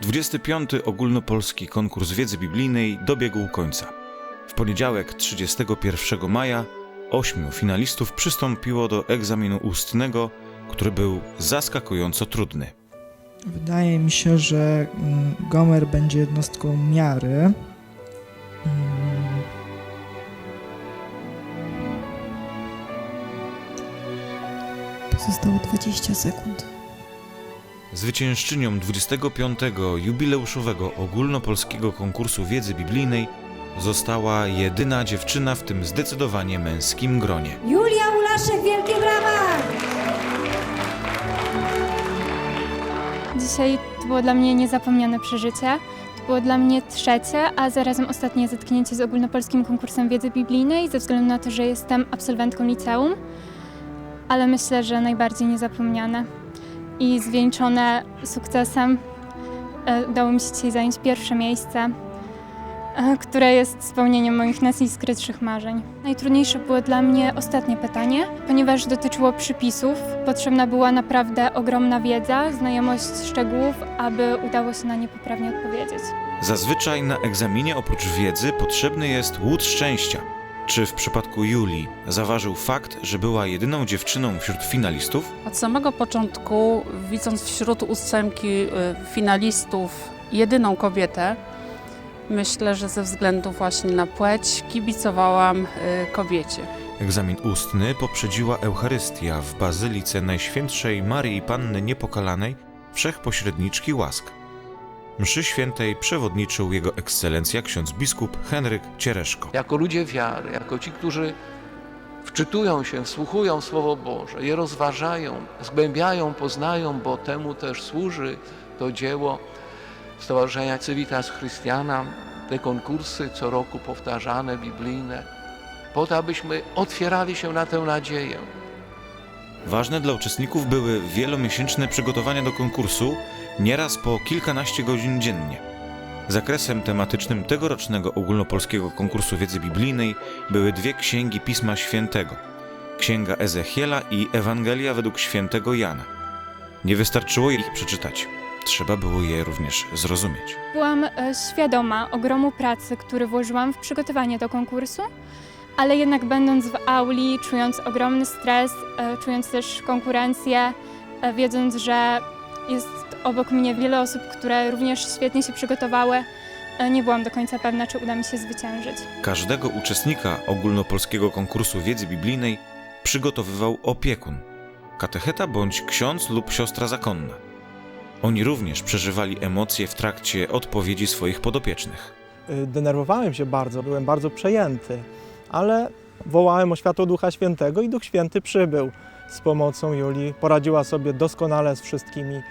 25. ogólnopolski konkurs wiedzy biblijnej dobiegł końca. W poniedziałek 31 maja ośmiu finalistów przystąpiło do egzaminu ustnego, który był zaskakująco trudny. Wydaje mi się, że mm, Gomer będzie jednostką miary. Mm, Pozostało 20 sekund. Zwyciężczynią 25. jubileuszowego ogólnopolskiego konkursu wiedzy biblijnej została jedyna dziewczyna w tym zdecydowanie męskim gronie. Julia Ulaszek, wielkie brawa! Dzisiaj to było dla mnie niezapomniane przeżycie. To było dla mnie trzecie, a zarazem ostatnie zetknięcie z ogólnopolskim konkursem wiedzy biblijnej, ze względu na to, że jestem absolwentką liceum, ale myślę, że najbardziej niezapomniane. I zwieńczone sukcesem e, udało mi się dzisiaj zająć pierwsze miejsce, e, które jest spełnieniem moich najskrytszych marzeń. Najtrudniejsze było dla mnie ostatnie pytanie, ponieważ dotyczyło przypisów. Potrzebna była naprawdę ogromna wiedza, znajomość szczegółów, aby udało się na nie poprawnie odpowiedzieć. Zazwyczaj na egzaminie oprócz wiedzy potrzebny jest łód szczęścia. Czy w przypadku Julii zaważył fakt, że była jedyną dziewczyną wśród finalistów? Od samego początku, widząc wśród ósemki y, finalistów jedyną kobietę, myślę, że ze względu właśnie na płeć kibicowałam y, kobiecie. Egzamin ustny poprzedziła Eucharystia w Bazylice Najświętszej Maryi Panny Niepokalanej, Wszechpośredniczki Łask. Mszy świętej przewodniczył jego ekscelencja ksiądz biskup Henryk Ciereszko. jako ludzie wiary, jako ci, którzy wczytują się, wsłuchują w Słowo Boże, je rozważają, zgłębiają, poznają, bo temu też służy to dzieło Stowarzyszenia Civitas Christiana, te konkursy co roku powtarzane, biblijne, po to, abyśmy otwierali się na tę nadzieję. Ważne dla uczestników były wielomiesięczne przygotowania do konkursu, nieraz po kilkanaście godzin dziennie. Zakresem tematycznym tegorocznego ogólnopolskiego konkursu wiedzy biblijnej były dwie księgi Pisma Świętego: Księga Ezechiela i Ewangelia według świętego Jana. Nie wystarczyło ich przeczytać, trzeba było je również zrozumieć. Byłam e, świadoma ogromu pracy, który włożyłam w przygotowanie do konkursu, ale jednak będąc w auli, czując ogromny stres, e, czując też konkurencję, e, wiedząc, że jest obok mnie wiele osób, które również świetnie się przygotowały, e, nie byłam do końca pewna, czy uda mi się zwyciężyć. Każdego uczestnika ogólnopolskiego konkursu wiedzy biblijnej przygotowywał opiekun, katecheta bądź ksiądz lub siostra zakonna. Oni również przeżywali emocje w trakcie odpowiedzi swoich podopiecznych. Y, Denerwowałem się bardzo, byłem bardzo przejęty, ale wołałem o światło Ducha Świętego i Duch Święty przybył z pomocą Julii. Poradziła sobie doskonale z wszystkimi y,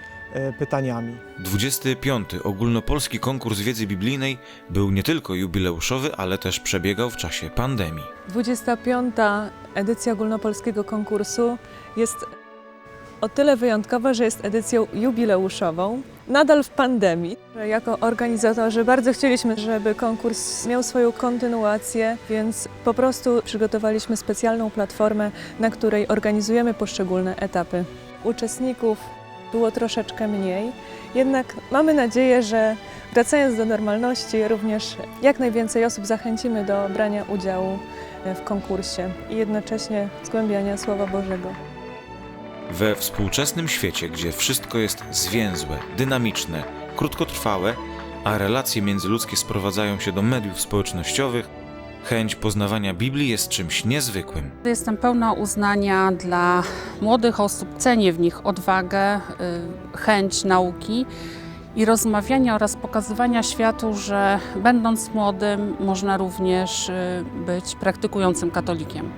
pytaniami. 25. ogólnopolski konkurs wiedzy biblijnej był nie tylko jubileuszowy, ale też przebiegał w czasie pandemii. 25. edycja ogólnopolskiego konkursu jest o tyle wyjątkowa, że jest edycją jubileuszową, nadal w pandemii. Jako organizatorzy bardzo chcieliśmy, żeby konkurs miał swoją kontynuację, więc po prostu przygotowaliśmy specjalną platformę, na której organizujemy poszczególne etapy. Uczestników było troszeczkę mniej, jednak mamy nadzieję, że wracając do normalności, również jak najwięcej osób zachęcimy do brania udziału w konkursie i jednocześnie zgłębiania Słowa Bożego. We współczesnym świecie, gdzie wszystko jest zwięzłe, dynamiczne, krótkotrwałe, a relacje międzyludzkie sprowadzają się do mediów społecznościowych, chęć poznawania Biblii jest czymś niezwykłym. Jestem pełna uznania dla młodych osób, cenię w nich odwagę, y, chęć nauki i rozmawiania oraz pokazywania światu, że będąc młodym można również y, być praktykującym katolikiem.